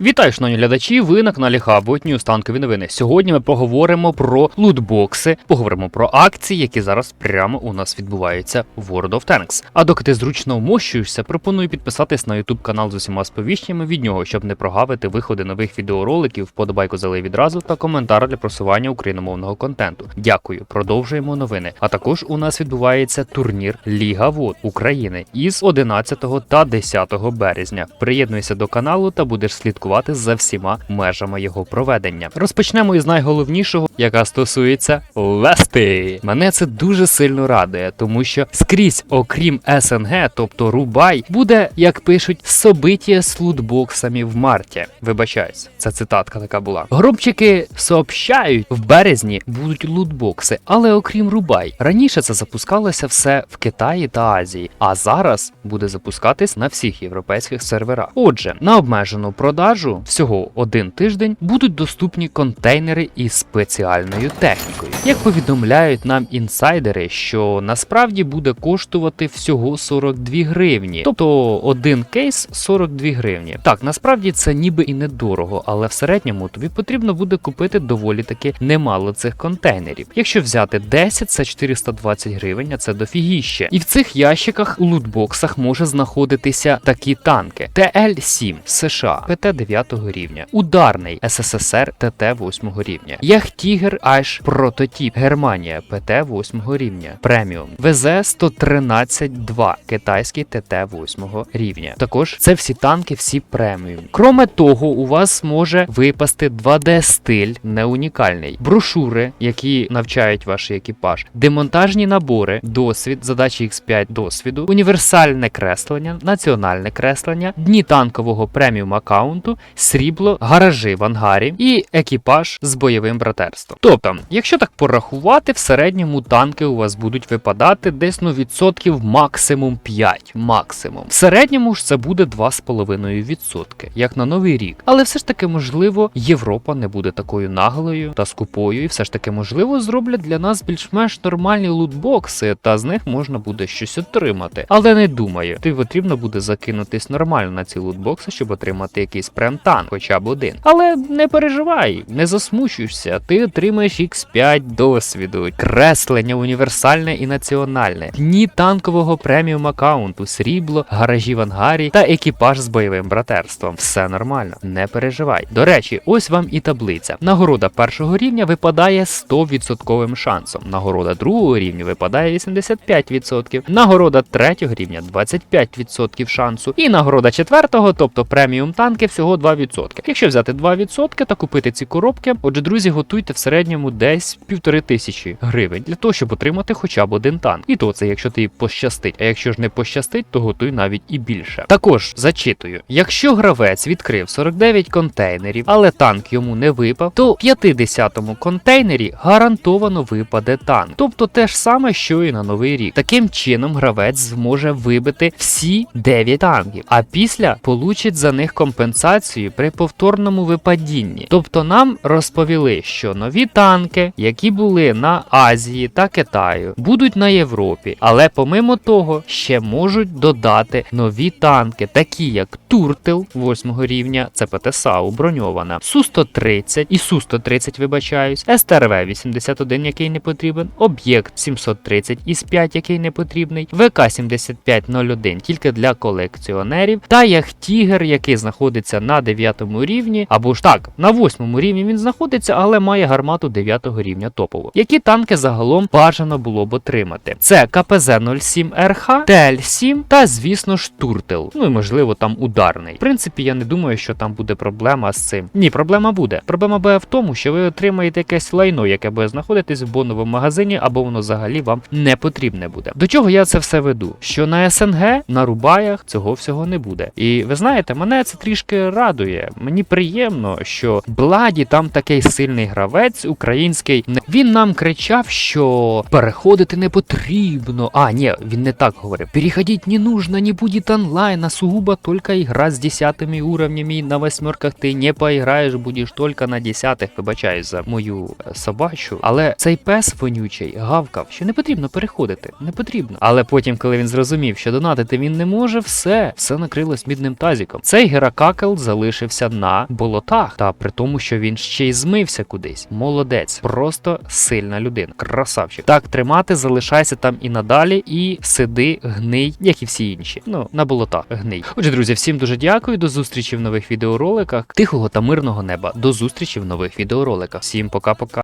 Вітаю, шановні глядачі! Ви на каналі Хабот Ньюс новини. Сьогодні ми поговоримо про лутбокси, поговоримо про акції, які зараз прямо у нас відбуваються в World of Tanks. А доки ти зручно вмощуєшся, пропоную підписатись на YouTube канал з усіма сповіщеннями від нього, щоб не прогавити виходи нових відеороликів, вподобайку залий відразу та коментар для просування україномовного контенту. Дякую, продовжуємо новини. А також у нас відбувається турнір Ліга Вод України із 11 та 10 березня. Приєднуйся до каналу та будеш слідкувати за всіма межами його проведення. Розпочнемо із найголовнішого, яка стосується Вести. Мене це дуже сильно радує, тому що скрізь, окрім СНГ, тобто Рубай, буде, як пишуть, собиття з лутбоксами в марті. Вибачаюсь, це цитатка така була. Гробчики сообщають, в березні будуть лутбокси, але окрім Рубай. Раніше це запускалося все в Китаї та Азії, а зараз буде запускатись на всіх європейських серверах. Отже, на обмежену продажу всього один тиждень будуть доступні контейнери із спеціальною технікою. Як повідомляють нам інсайдери, що насправді буде коштувати всього 42 гривні, тобто один кейс 42 гривні. Так, насправді це ніби і недорого, але в середньому тобі потрібно буде купити доволі таки немало цих контейнерів. Якщо взяти 10, це 420 гривень, а це дофігіще. І в цих ящиках у лутбоксах може знаходитися такі танки: ТЛ-7 США, ПТ 9 рівня, ударний СССР ТТ 8 рівня, Яхтігер Аж Прототіп Германія ПТ 8 рівня, преміум. ВЗ 113 2 китайський ТТ 8 рівня. Також це всі танки, всі преміум. Кроме того, у вас може випасти 2D стиль, не унікальний, брошури, які навчають ваш екіпаж, демонтажні набори, досвід, задачі X5 досвіду, універсальне креслення, національне креслення, дні танкового преміум аккаунту, срібло, гаражі в ангарі і екіпаж з бойовим братерством. Тобто, якщо так порахувати, в середньому танки у вас будуть випадати десь ну відсотків максимум 5. Максимум. В середньому ж це буде 2,5%, як на новий рік. Але все ж таки, можливо, Європа не буде такою наглою та скупою, і все ж таки, можливо, зроблять для нас більш-менш нормальні лутбокси, та з них можна буде щось отримати. Але не думаю, тобі потрібно буде закинутись нормально на ці лутбокси, щоб отримати якийсь прем-танк, хоча б один. Але не переживай, не засмучуйся, ти отримаєш X5 досвіду, креслення універсальне і національне, дні танкового преміум аккаунту, срібло, гаражі в ангарі та екіпаж з бойовим братерством. Все нормально, не переживай. До речі, ось вам і таблиця. Нагорода першого рівня випадає 100% шансом. Нагорода другого рівня випадає 85%. Нагорода третього рівня 25% шансу. І нагорода четвертого, тобто преміум танки, всього 2%. Якщо взяти 2% та купити ці коробки, отже, друзі, готуйте в середньому десь півтори тисячі гривень для того, щоб отримати хоча б один танк. І то це, якщо тобі пощастить. А якщо ж не пощастить, то готуй навіть і більше. Також зачитую: якщо гравець відкрив 49 контейнерів, але танк йому не випав, то в 50-му контейнері гарантовано випаде танк. Тобто те ж саме, що і на новий рік. Таким чином гравець зможе вибити всі 9 танків, а після получить за них компенсацію при повторному випадінні. Тобто нам розповіли, що нові танки, які були на Азії та Китаю, будуть на Європі, але помимо того ще можуть додати нові танки, такі як Туртел 8 рівня, це ПТСАУ броньована, Су-130 і Су-130, вибачаюсь, СТРВ-81, який не потрібен, Об'єкт 730 із 5, який не потрібний, ВК-7501 тільки для колекціонерів, та Яхтігер, який знаходиться на 9 рівні, або ж так, на 8 рівні він знаходиться, але має гармату 9 рівня. топово. Які танки загалом бажано було б отримати? Це КПЗ-07 РХ, ТЛ-7 та, звісно ж, Туртел. Ну і можливо там ударний. В принципі, я не думаю, що там буде проблема з цим. Ні, проблема буде. Проблема буде в тому, що ви отримаєте якесь лайно, яке буде знаходитись в боновому магазині, або воно взагалі вам не потрібне буде. До чого я це все веду? Що на СНГ, на Рубаях цього всього не буде. І ви знаєте, мене це трішки радує. Мені приємно, що Бладі там такий сильний гравець український. Він нам кричав, що переходити не потрібно. А, ні, він не так говорив. Переходить не нужно, не будет онлайн, а сугубо только игра с десятыми уровнями. На восьмерках ти не поіграєш, будеш тільки на десятих. Вибачаюсь за мою е, собачу. Але цей пес вонючий гавкав, що не потрібно переходити. Не потрібно. Але потім, коли він зрозумів, що донатити він не може, все, все накрилось мідним тазіком. Цей Геракакел залишився на болотах, та при тому, що він ще й змився кудись. Молодець, просто сильна людина. Красавчик. Так тримати, залишайся там і надалі, і сиди гний, як і всі інші. Ну, на болотах гний. Отже, друзі, всім дуже дякую. До зустрічі в нових відеороликах. Тихого та мирного неба. До зустрічі в нових відеороликах. Всім пока-пока.